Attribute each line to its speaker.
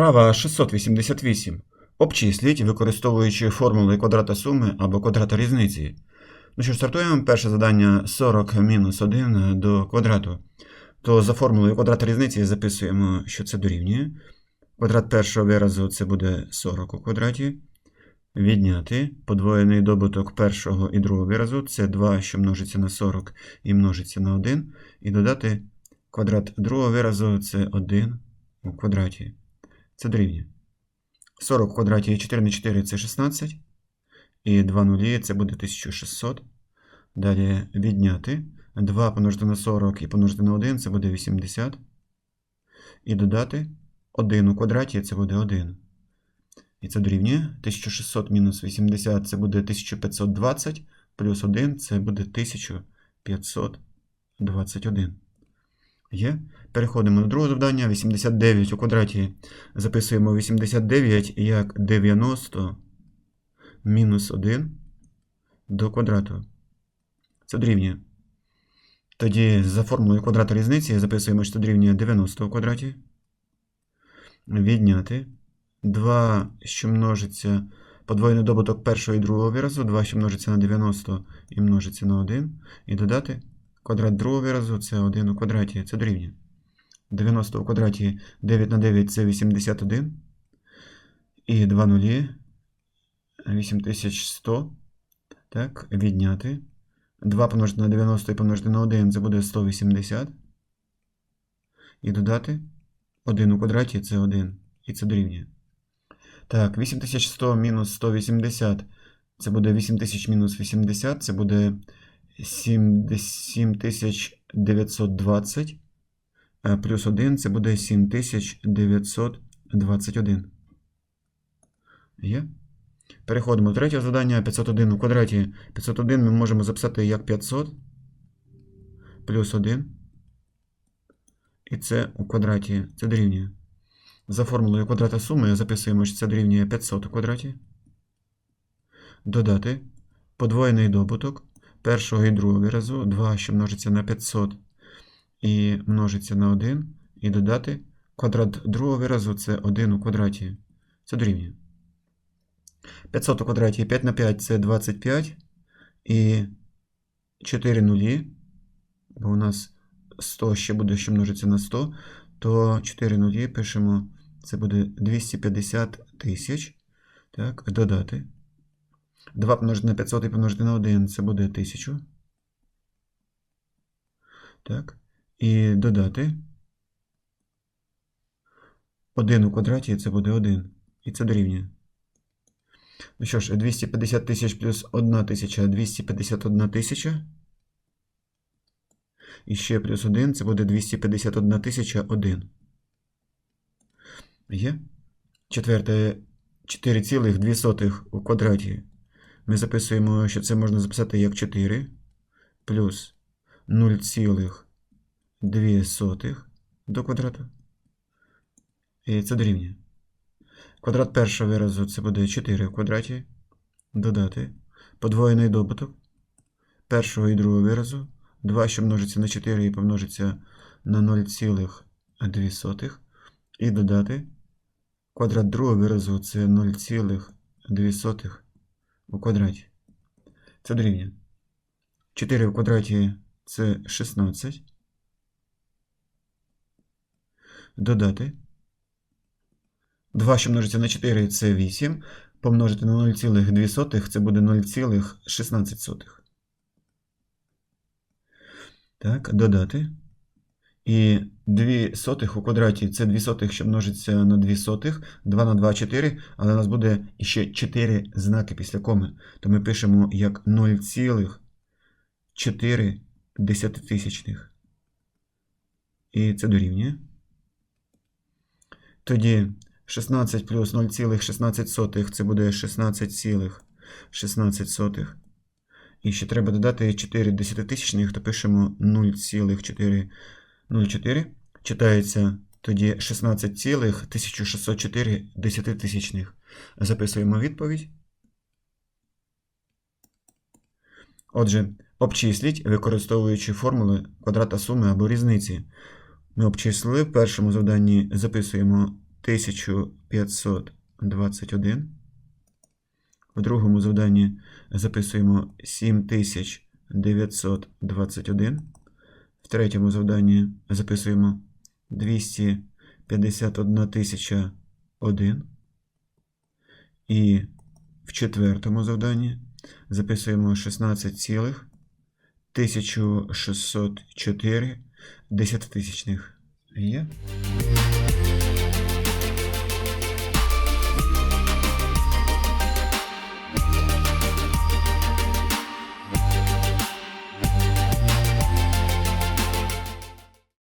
Speaker 1: Вправа 688. Обчисліть, використовуючи формули квадрата суми або квадрата різниці. Ну що ж, стартуємо. Перше завдання 40 мінус 1 до квадрату. То за формулою квадрата різниці записуємо, що це дорівнює. Квадрат першого виразу це буде 40 у квадраті. Відняти подвоєний добуток першого і другого виразу це 2, що множиться на 40 і множиться на 1. І додати квадрат другого виразу це 1 у квадраті. Це дорівнює. 40 в квадраті і 4 на 4 це 16. І 2 нулі це буде 1600. Далі відняти. 2 помножити на 40 і помножити на 1 це буде 80. І додати 1 у квадраті це буде 1. І це дорівнює. 1600 мінус 80 це буде 1520. Плюс 1 це буде 1521. Є. Переходимо до другого завдання. 89 у квадраті. Записуємо 89 як 90 мінус 1 до квадрату. Це дорівнює. Тоді за формулою квадрата різниці записуємо, що це дорівнює 90 у квадраті. Відняти 2, що множиться подвоєний добуток першого і другого виразу, 2, що множиться на 90 і множиться на 1. І додати квадрат другого виразу це 1 у квадраті. Це дорівнює. 90 у квадраті 9 на 9 це 81. І 2 нулі 8100. Так, відняти. 2 помножити на 90 і помножити на 1 це буде 180. І додати 1 у квадраті це 1. І це дорівнює. Так, 8100 мінус 180. Це буде 8000 мінус 80. Це буде 7920. Е, Плюс 1 це буде 7921. Є? Переходимо до третього завдання. 501 у квадраті. 501 ми можемо записати як 500 плюс 1. І це у квадраті. Це дорівнює. За формулою квадрата суми записуємо, що це дорівнює 500 у квадраті. Додати подвоєний добуток першого і другого виразу 2, що множиться на 500 і множиться на 1. І додати квадрат другого виразу це 1 у квадраті. Це дорівнює. 500 у квадраті 5 на 5 це 25. І 4 нулі. Бо у нас 100 ще буде, що множиться на 100. То 4 нулі пишемо. Це буде 250 тисяч. Так, додати. 2 помножити на 500 і помножити на 1 це буде 1000. Так. І додати. 1 у квадраті це буде 1. І це дорівнює. Ну що ж, 250 тисяч плюс 1 тисяча 251 тисяча. І ще плюс 1 це буде 251 тисяча 1. Є? Четверте 4,2 у квадраті. Ми записуємо, що це можна записати як 4 плюс 0,2 до квадрату. І це дорівнює. Квадрат першого виразу це буде 4 в квадраті. Додати. Подвоєний добуток першого і другого виразу. 2, що множиться на 4 і помножиться на 0,2. І додати. Квадрат другого виразу це 0,2 у квадраті. Це дорівнює. 4 в квадраті це 16. Додати. 2, що множиться на 4, це 8. Помножити на 0,2 це буде 0,16. Так, додати. І 2 сотих у квадраті це 2 сотих, що множиться на 2 сотих. 2 на 2 4, але у нас буде ще 4 знаки після коми. То ми пишемо як 0,4 десятитисячних. І це дорівнює. Тоді 16 плюс 0,16 це буде 16,16. І ще треба додати 4 десятитисячних, то пишемо 0,404. Читається тоді 16,1604 десятитисячних. Записуємо відповідь. Отже, обчисліть, використовуючи формули квадрата суми або різниці. Ми обчислили в першому завданні, записуємо 1521. В другому завданні записуємо 7921. В третьому завданні записуємо 251 тисяча 1. І в четвертому завданні записуємо 16 цілих 1604 десятитисячних. Є?